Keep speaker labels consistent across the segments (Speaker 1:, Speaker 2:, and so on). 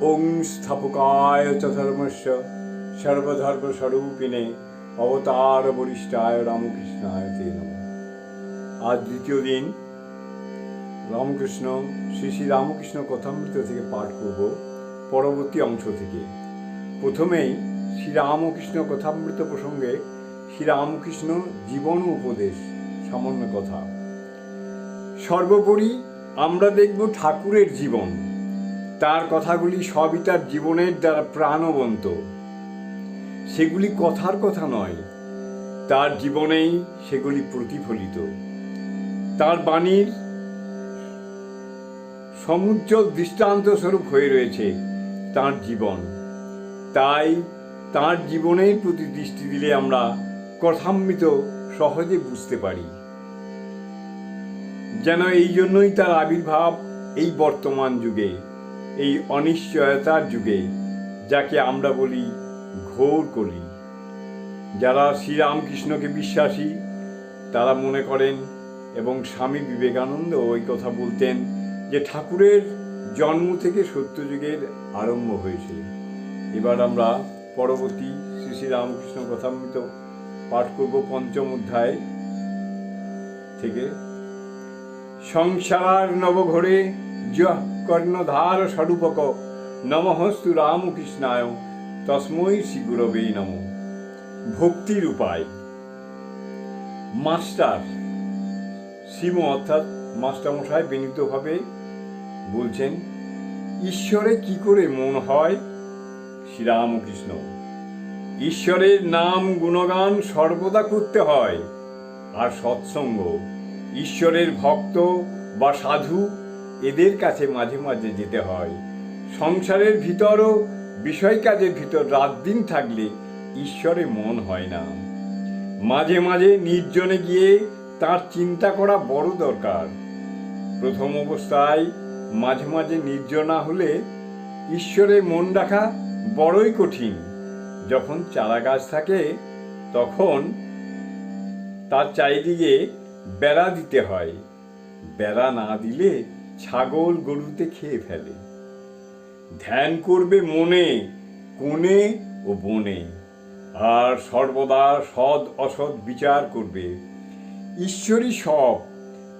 Speaker 1: ওং স্থাপকায় সর্বধর্মস্বরূপিণে অবতার বরিষ্ঠায় রামকৃষ্ণায় তে নমঃ। আজ দ্বিতীয় দিন। রামকৃষ্ণ শ্রী শ্রী রামকৃষ্ণ কথামৃত থেকে পাঠ করব পরবর্তী অংশ থেকে। প্রথমেই শ্রী রামকৃষ্ণ কথামৃত প্রসঙ্গে শ্রী রামকৃষ্ণ জীবন উপদেশ সামান্য কথা। সর্বোপরি আমরা দেখব ঠাকুরের জীবন। তার কথাগুলি সবই তার জীবনের দ্বারা প্রাণবন্ত। সেগুলি কথার কথা নয়, তার জীবনেই সেগুলি প্রতিফলিত। তার বাণীর সমুজ্জ্বল দৃষ্টান্ত স্বরূপ হয়ে রয়েছে তার জীবন। তাই তার জীবনের প্রতি দৃষ্টি দিলে আমরা কথাম্বিত সহজে বুঝতে পারি। যেন এই জন্যই তার আবির্ভাব এই বর্তমান যুগে। এই অনিশ্চয়তার যুগে যাকে আমরা বলি ঘোর কলি। যারা শ্রীরামকৃষ্ণকে বিশ্বাসী, তারা মনে করেন এবং স্বামী বিবেকানন্দ ওই কথা বলতেন যে ঠাকুরের জন্ম থেকে সত্যযুগের আরম্ভ হয়েছে। এবার আমরা পরবর্তী শ্রী শ্রী রামকৃষ্ণ কথামৃত পাঠ করব পঞ্চম অধ্যায় থেকে। সংসার নবঘরে যহ কর্ণধার স্বরূপক। নমহস্তু রামকৃষ্ণায়। তস্মৈ শ্রী গুরবে নম। ভক্তির উপায় মাস্টার। শ্রীম অর্থাৎ মাস্টারমশাই বিনীতভাবে বলছেন, ঈশ্বরে কি করে মন হয়? শ্রীরামকৃষ্ণ ঈশ্বরের নাম গুণগান সর্বদা করতে হয়। আর সৎসঙ্গ, ঈশ্বরের ভক্ত বা সাধু এদের কাছে মাঝে মাঝে যেতে হয়। সংসারের ভিতরও বিষয় কাজের ভিতর রাত দিন থাকলে ঈশ্বরে মন হয় না। মাঝে মাঝে নির্জনে গিয়ে তার চিন্তা করা বড় দরকার। প্রথম অবস্থায় মাঝে মাঝে নির্জনা হলে ঈশ্বরে মন রাখা বড়ই কঠিন। যখন চারা গাছ থাকে, তখন তার চারিদিকে বেড়া দিতে হয়। বেড়া না দিলে ছাগল গরুতে খেয়ে ফেলে। ধ্যান করবে মনে, কোণে ও বনে। আর সর্বদা সৎ অসৎ বিচার করবে। ঈশ্বরই সব,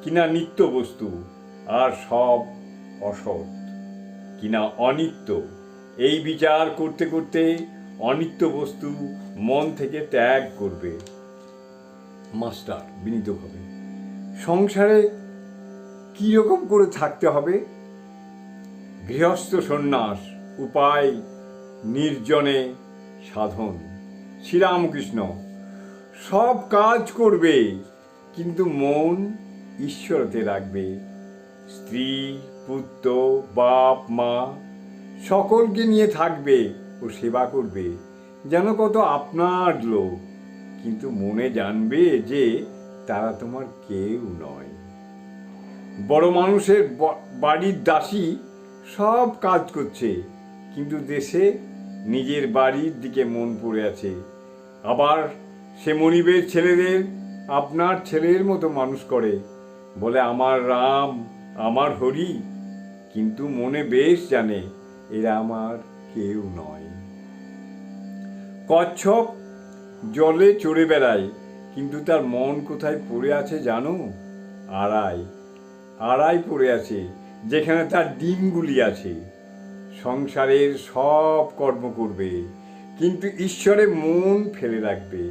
Speaker 1: কিনা নিত্য বস্তু, আর সব অসৎ, কিনা অনিত্য। এই বিচার করতে করতে অনিত্য বস্তু মন থেকে ত্যাগ করবে। মাস্টার বিনীতভাবে। সংসারে কী রকম করে থাকতে হবে? গৃহস্থ সন্ন্যাস, উপায় নির্জনে সাধন। শ্রীরামকৃষ্ণ, সব কাজ করবে, কিন্তু মন ঈশ্বরতে রাখবে। স্ত্রী, পুত্র, বাপ, মা সকলকে নিয়ে থাকবে ও সেবা করবে। যেন কত আপনার লোক, কিন্তু মনে জানবে যে তারা তোমার কেউ নয়। বড় মানুষের বাড়ির দাসী সব কাজ করছে, কিন্তু দেশে নিজের বাড়ির দিকে মন পড়ে আছে। আবার সে মনিবের ছেলেদের আপনার ছেলের মতো মানুষ করে। বলে, আমার রাম, আমার হরি, কিন্তু মনে বেশ জানে এরা আমার কেউ নয়। কচ্ছপ জলে চড়ে বেড়ায়, কিন্তু তার মন কোথায় পড়ে আছে জানো? আড়াই। আড়াই পড়ে আছে, যেখানে তার ডিমগুলি আছে। সংসারের সব কর্ম করবে, কিন্তু ঈশ্বরে মন ফেলে রাখবে।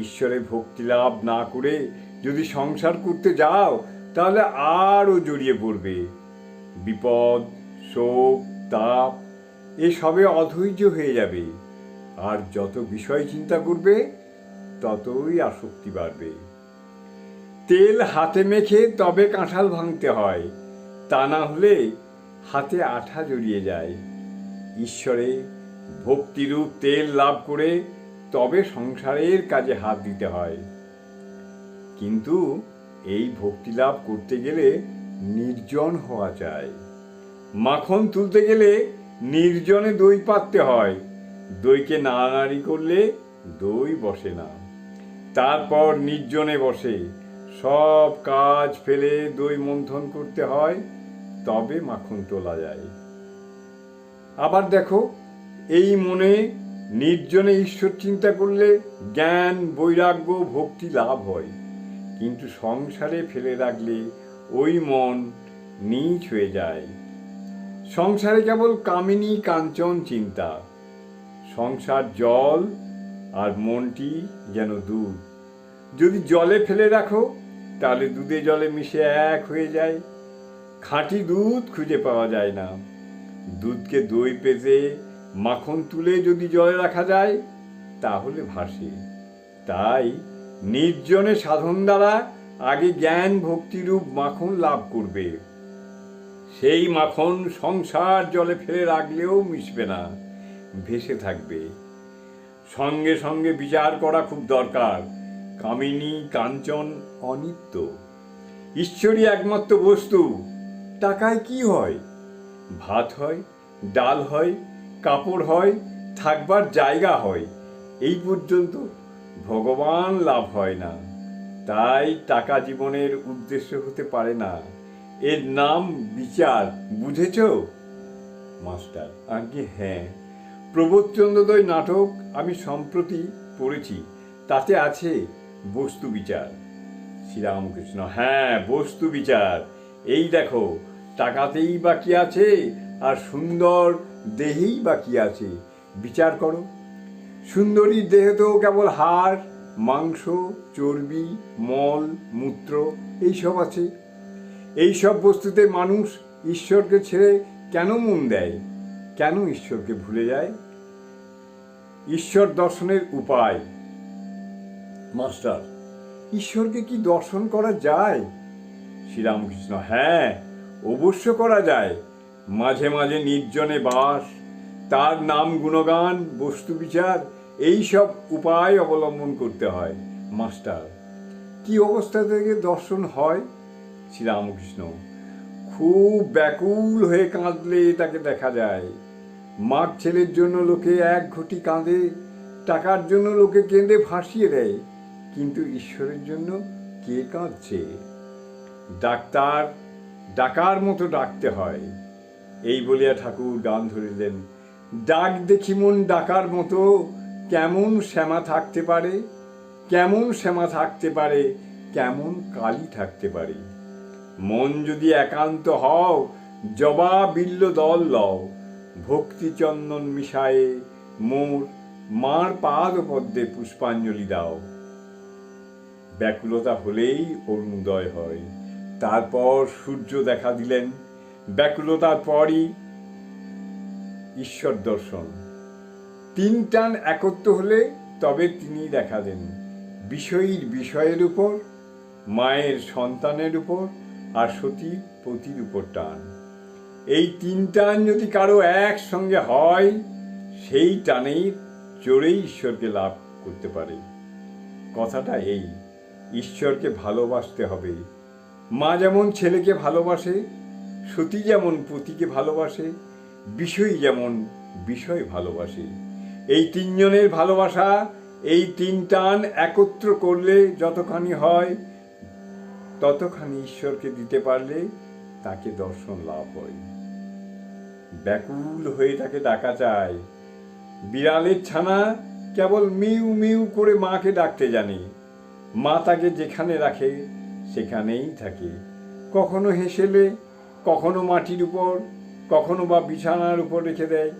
Speaker 1: ঈশ্বরে ভক্তি লাভ না করে যদি সংসার করতে যাও, তাহলে আরও জড়িয়ে পড়বে। বিপদ, শোক, তাপ, এসবে অধৈর্য হয়ে যাবে। আর যত বিষয় চিন্তা করবে, ততই আসক্তি বাড়বে। তেল হাতে মেখে তবে কাঁঠাল ভাঙতে হয়। তা না হলে হাতে আঠা জড়িয়ে যায়। ঈশ্বরে, ভক্তিরূপ তেল লাভ করে তবে সংসারের কাজে হাত দিতে হয়। কিন্তু এই ভক্তি লাভ করতে গেলে নির্জন হওয়া চাই মাখন তুলতে গেলে নির্জনে দই পাততে হয়। দইকে নাড়ানাড়ি করলে দই বসে না। তারপর নির্জনে বসে। সব কাজ ফেলে দই মন্থন করতে হয়, তবে মাখন তোলা যায়। আবার দেখো, এই মনে নির্জনে ঈশ্বর চিন্তা করলে জ্ঞান, বৈরাগ্য, ভক্তি লাভ হয়। কিন্তু সংসারে ফেলে রাখলে ওই মন নীচ হয়ে যায়। সংসারে কেবল কামিনী কাঞ্চন চিন্তা। সংসার জল আর মনটি যেন দুধ যদি জলে ফেলে রাখো তাহলে দুধে জলে মিশে এক হয়ে যায়। খাঁটি দুধ খুঁজে পাওয়া যায় না। দুধকে দই পেতে মাখন তুলে যদি জলে রাখা যায়, তাহলে ভাসে। তাই নির্জনে সাধন দ্বারা আগে জ্ঞান ভক্তিরূপ মাখন লাভ করবে। সেই মাখন সংসার জলে ফেলে রাখলেও মিশবে না, ভেসে থাকবে। সঙ্গে সঙ্গে বিচার করা খুব দরকার। কামিনী, কাঞ্চন অনিত্য। ঈশ্বরই একমাত্র বস্তু। টাকায় কি হয়? ভাত হয়, ডাল হয়, কাপড় হয়, থাকবার জায়গা হয়। এই পর্যন্ত ভগবান লাভ হয় না। তাই টাকা জীবনের উদ্দেশ্য হতে পারে না। এর নাম বিচার, বুঝেছ? মাস্টার, আজ্ঞে হ্যাঁ। প্রবোধচন্দ্রদয় নাটক আমি সম্প্রতি পড়েছি। তাতে আছে বস্তু বিচার। শ্রীরামকৃষ্ণ। হ্যাঁ বস্তু বিচার। এই দেখো, টাকাতেই বাকি আছে আর সুন্দর দেহেই বাকি আছে। বিচার করো। সুন্দরী দেহে তো কেবল হাড়, মাংস, চর্বি, মল, মূত্র, এইসব আছে। এইসব বস্তুতে মানুষ ঈশ্বরকে ছেড়ে কেন মন দেয়? কেন ঈশ্বরকে ভুলে যায়? ঈশ্বর দর্শনের উপায়। মাস্টার ঈশ্বরকে কি দর্শন করা যায়? শ্রীরামকৃষ্ণ হ্যাঁ অবশ্য করা যায়। মাঝে মাঝে নির্জনে বাস, তার নাম গুণগান, বস্তু বিচার, এই সব উপায় অবলম্বন করতে হয়, মাস্টার। কি অবস্থা থেকে দর্শন হয়? শ্রীরামকৃষ্ণ, খুব ব্যাকুল হয়ে কাঁদলে তাকে দেখা যায়। মার ছেলের জন্য লোকে এক ঘটি কাঁদে, টাকার জন্য লোকে কেঁদে ভাসিয়ে দেয়। কিন্তু ঈশ্বরের জন্য কে কাঁদছে? ডাক্তার, ডাকার মতো ডাকতে হয়। এই বলিয়া ঠাকুর গান ধরিলেন। ডাক দেখি মন ডাকার মতো, কেমন শ্যামা থাকতে পারে? কেমন শ্যামা থাকতে পারে? কেমন কালি থাকতে পারে? মন যদি একান্ত হও, জবা বিল্ল দল লও। ভক্তি চন্দন মিশায়ে মোর মার পাদ পদ্মে পুষ্পাঞ্জলি দাও। ব্যাকুলতা হলেই অরুণোদয় হয়। তারপর সূর্য দেখা দিলেন। ব্যাকুলতার পরই ঈশ্বর দর্শন। তিন টান একত্র হলে তবে তিনি দেখা দেন। বিষয়ীর বিষয়ের উপর, মায়ের সন্তানের উপর আর সতীর, পতির উপর টান। এই তিন টান যদি কারও একসঙ্গে হয়, সেই টানেই চড়েই ঈশ্বরকে লাভ করতে পারে। কথাটা এই। ঈশ্বরকে ভালোবাসতে হবে। মা যেমন ছেলেকে ভালোবাসে, সতী যেমন পতিকে ভালোবাসে, বিষয় যেমন বিষয় ভালোবাসে। এই তিনজনের ভালোবাসা, এই তিন টান একত্র করলে যতখানি হয়, ততখানি ঈশ্বরকে দিতে পারলে তাকে দর্শন লাভ হয়। ব্যাকুল হয়ে তাকে ডাকা চায় বিড়ালের ছানা কেবল মিউ মিউ করে মাকে ডাকতে জানে। মা তাকে যেখানে রাখে, সেখানেই থাকে। কখনো হেসেলে, কখনো মাটির উপর, কখনো বা বিছানার উপর রেখে দেয়।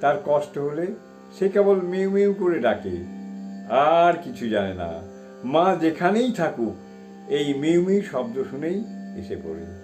Speaker 1: তার কষ্ট হলে সে কেবল মিউ মেউ করে ডাকে। আর কিছু জানে না। মা যেখানেই থাকুক, এই মিউ মিউ শব্দ শুনেই এসে পড়ে।